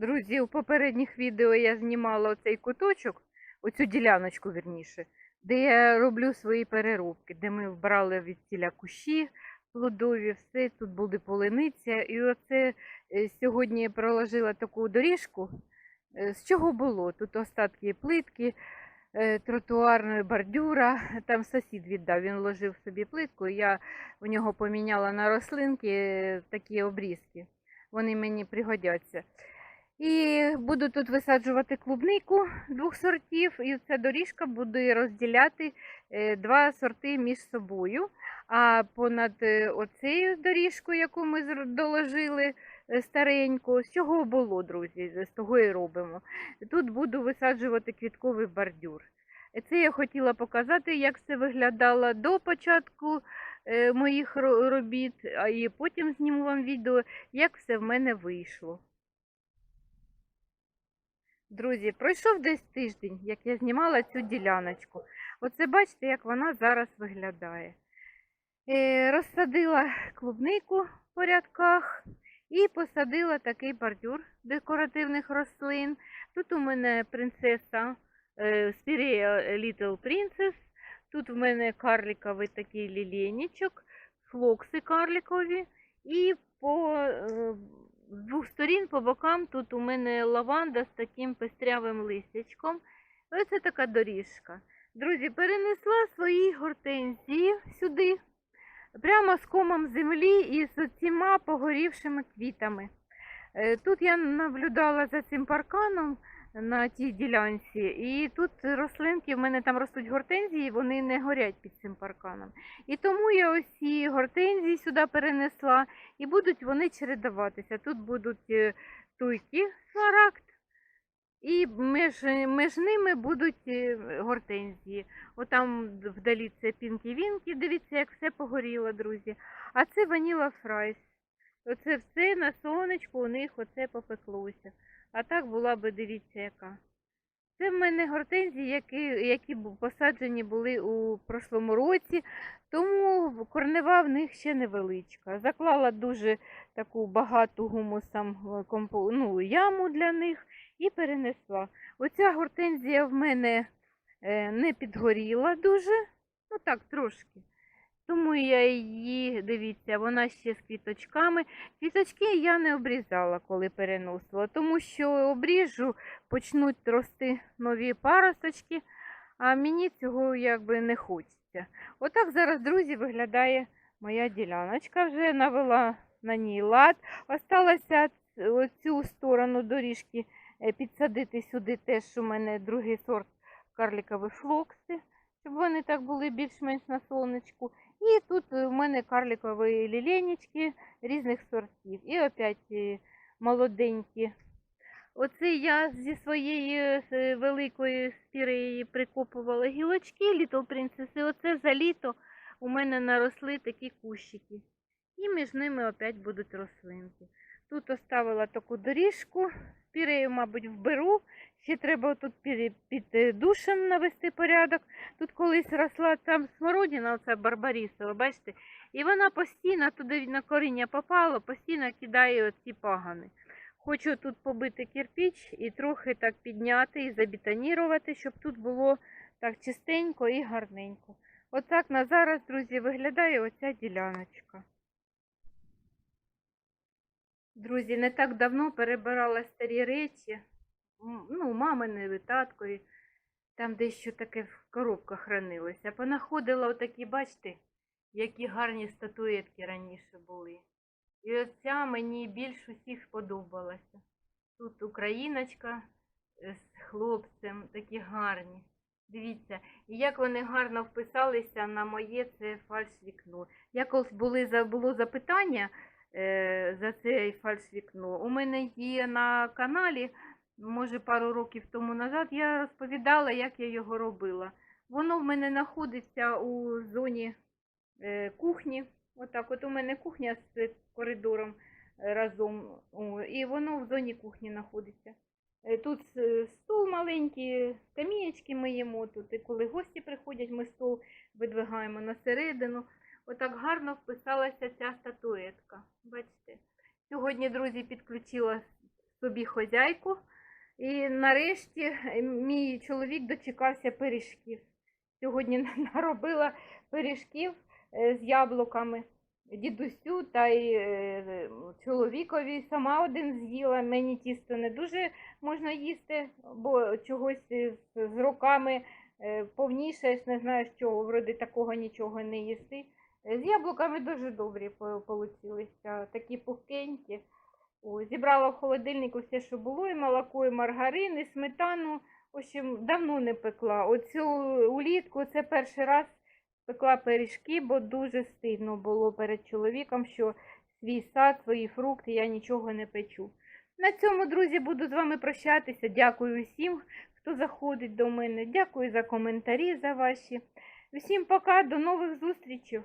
Друзі, у попередніх відео я знімала оцей куточок, оцю діляночку вірніше, де я роблю свої переробки, де ми вбрали від тіля кущі плодові, все, тут буде полиниця. І оце е, сьогодні я проложила таку доріжку. Е, З чого було? Тут остатки плитки, е, тротуарної бордюра. Там сусід віддав, він ложив собі плитку, я в нього поміняла на рослинки такі обрізки. Вони мені пригодяться. І буду тут висаджувати клубнику двох сортів, і ця доріжка буде розділяти е, два сорти між собою. А понад е, оцею доріжкою, яку ми доложили е, стареньку, з чого було, друзі, з того і робимо. Тут буду висаджувати квітковий бордюр. Це я хотіла показати, як це виглядало до початку моїх робіт, а потім зніму вам відео, як все в мене вийшло. Друзі, пройшов десь тиждень, як я знімала цю діляночку. Оце бачите, як вона зараз виглядає. Е, розсадила клубнику по рядках і посадила такий бордюр декоративних рослин. Тут у мене принцеса е, Little Princess. Тут в мене карликовий такий лілєнічок, флокси карликові. І по сторін по бокам тут у мене лаванда з таким пестрявим листячком. Оце така доріжка. Друзі, перенесла свої гортензії сюди, прямо з комом землі і з цими погорівшими квітами. Е, Тут я наблюдала за цим парканом на тій ділянці, і тут рослинки, в мене там ростуть гортензії, вони не горять під цим парканом. І тому я ось ці гортензії сюди перенесла, і будуть вони чередуватися. Тут будуть е, туйки смарагд, і між, між ними будуть е, гортензії. Отам вдалі це пінкі-вінки, дивіться, як все погоріло, друзі. А це ваніла фрайс. Оце все на сонечку у них оце попеклося. А так була би, дивіться, яка. Це в мене гортензії, які, які посаджені були у прошлому році, тому корнева в них ще невеличка. Заклала дуже таку багату гумусом ну, яму для них і перенесла. Оця гортензія в мене е, не підгоріла дуже, ну так, трошки. Тому я її, дивіться, вона ще з квіточками. Квіточки я не обрізала, коли переносила, тому що обріжу, почнуть рости нові паросточки, а мені цього якби не хочеться. Отак зараз, друзі, виглядає моя діляночка. Вже навела на ній лад. Осталося оцю сторону доріжки е, підсадити сюди теж у мене другий сорт карликові флокси, щоб вони так були більш-менш на сонечку. І тут у мене карликові ліленічки різних сортів. І опять е, молоденькі. Оце я зі своєї е, великої спіреї прикопувала гілочки Little Princess. І оце за літо у мене наросли такі кущики. І між ними опять будуть рослинки. Тут оставила таку доріжку, спірею, мабуть, вберу. Ще треба тут під, е, душем навести порядок. Тут колись росла там смородина, оця барбарісова, бачите, і вона постійно туди на коріння попала, постійно кидає оці пагани. Хочу тут побити кирпіч і трохи так підняти і забетонірувати, щоб тут було так чистенько і гарненько. Отак на зараз, друзі, виглядає оця діляночка. Друзі, не так давно перебирала старі речі, ну, мамини, таткові, там дещо таке в коробках хранилося. Понаходила отакі, бачите, які гарні статуетки раніше були. І оця мені більш усіх сподобалася. Тут україночка е, з хлопцем, такі гарні. Дивіться, і як вони гарно вписалися на моє це фальш-вікно. Якось були, було запитання е, за це фальш-вікно. У мене є на каналі, може пару років тому назад, я розповідала, як я його робила. Воно в мене знаходиться у зоні е, кухні. Отак, от у мене кухня з коридором е, разом, і воно в зоні кухні знаходиться. Е, Тут стол маленький, скамієчки ми їмо тут, і коли гості приходять, ми стол видвигаємо на середину. Отак гарно вписалася ця статуетка. Бачите? Сьогодні, друзі, підключила собі хозяйку. І нарешті е, мій чоловік дочекався пиріжків. Сьогодні наробила пиріжків е, з яблуками дідусю та й е, чоловікові. Сама один з'їла. Мені тісто не дуже можна їсти, бо чогось з, роками е, повнішаєш, не знаєш чого, вроде такого нічого не їси. Е, З яблуками дуже добрі получилися, такі пухкенькі. О, зібрала в холодильнику все, що було, і молоко, і маргарин, і сметану. В общем, давно не пекла. Оцю улітку це перший раз пекла пиріжки, бо дуже стидно було перед чоловіком, що свій сад, свої фрукти, я нічого не печу. На цьому, друзі, буду з вами прощатися. Дякую всім, хто заходить до мене. Дякую за коментарі за ваші. Всім пока, до нових зустрічей.